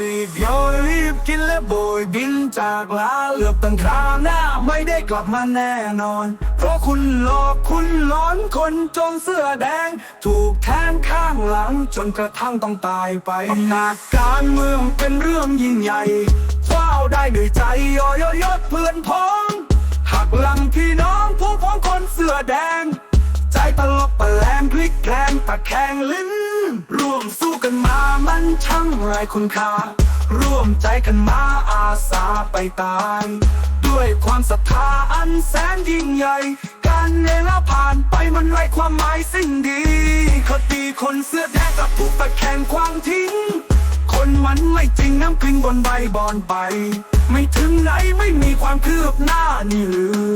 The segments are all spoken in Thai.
รีบโยรีบกินและโบยบินจากลาเหลือบตั้งคราวหน้าไม่ได้กลับมาแน่นอน เพราะคุณหลอกคุณหลอนคนจนเสื้อแดง ถูกแทงข้างหลังจนกระทั่งต้องตายไปอำนาจการเมืองเป็นเรื่องยิ่งใหญ่เฝ้าได้ด้วยใจย่อยยศเพื่อนพ้องหักหลังพี่น้องผู้พ้องคนเสื้อแดง ใจตลบตะแลงพลิกแกลงตะแคงลิ้น ร่วมสู้กันมามันช่างไรคุณค่า ร่วมใจกันมาอาสาไปตาย ด้วยความศรัทธาอันแสนยิ่งใหญ่ การเวลาผ่านไปมันไร้ความหมายสิ่งดีคดีคนเสื้อแดงกับถูกตะแคงควางทิ้ง คนมันไม่จริงน้ำกลิ้งบนใบบอนไป ไม่ถึงไหนไม่มีความคืบหน้านี่หรือ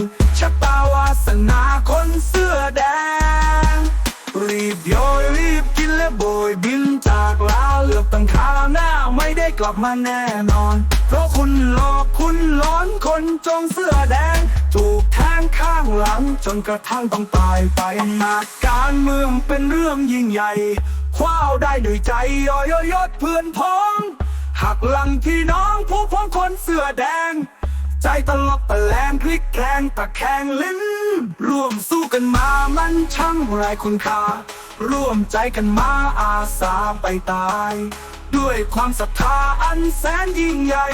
รีบโยยรีบกินและโบยบินจากลาเลือบตั้งคาวหน้าไม่ได้กลับมาแน่นอน เพราะคุณหลอกคุณหลอนคนจงเสื้อแดงถูกแทงข้างหลังจนกระทั่งต้องตายไปอำนาจการเมืองเป็นเรื่องยิ่งใหญ่คว้าวได้ด้วยใจย่อยยศเพื่อนพ้องหักหลังพี่น้องผู้พ้องคนเสื้อแดง ใจตลบตะแลงพลิกแกลงตะแคงลิ้น ร่วมสู้กันมามันช่างไรคุณค่าร่วมใจกันมาอาสาไปตาย ด้วยความศรัทธาอันแสนยิ่งใหญ่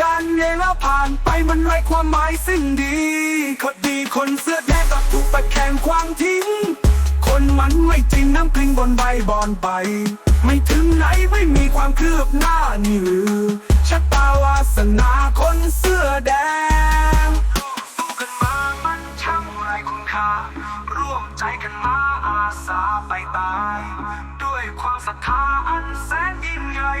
การเวลาผ่านไปมันไรความหมายสิ่งดีคดีคนเสื้อแดงกับถูกตะแคงควางทิ้ง คนมันไม่จริงน้ำกลิ้งบนใบบอนไป ไม่ถึงไหนไม่มีความคืบหน้านี่หรือชะตาวาสนาา ร่วมใจกันมาอาสาไปตาย ด้วยความศรัทธาอันแสนยิ่งใหญ่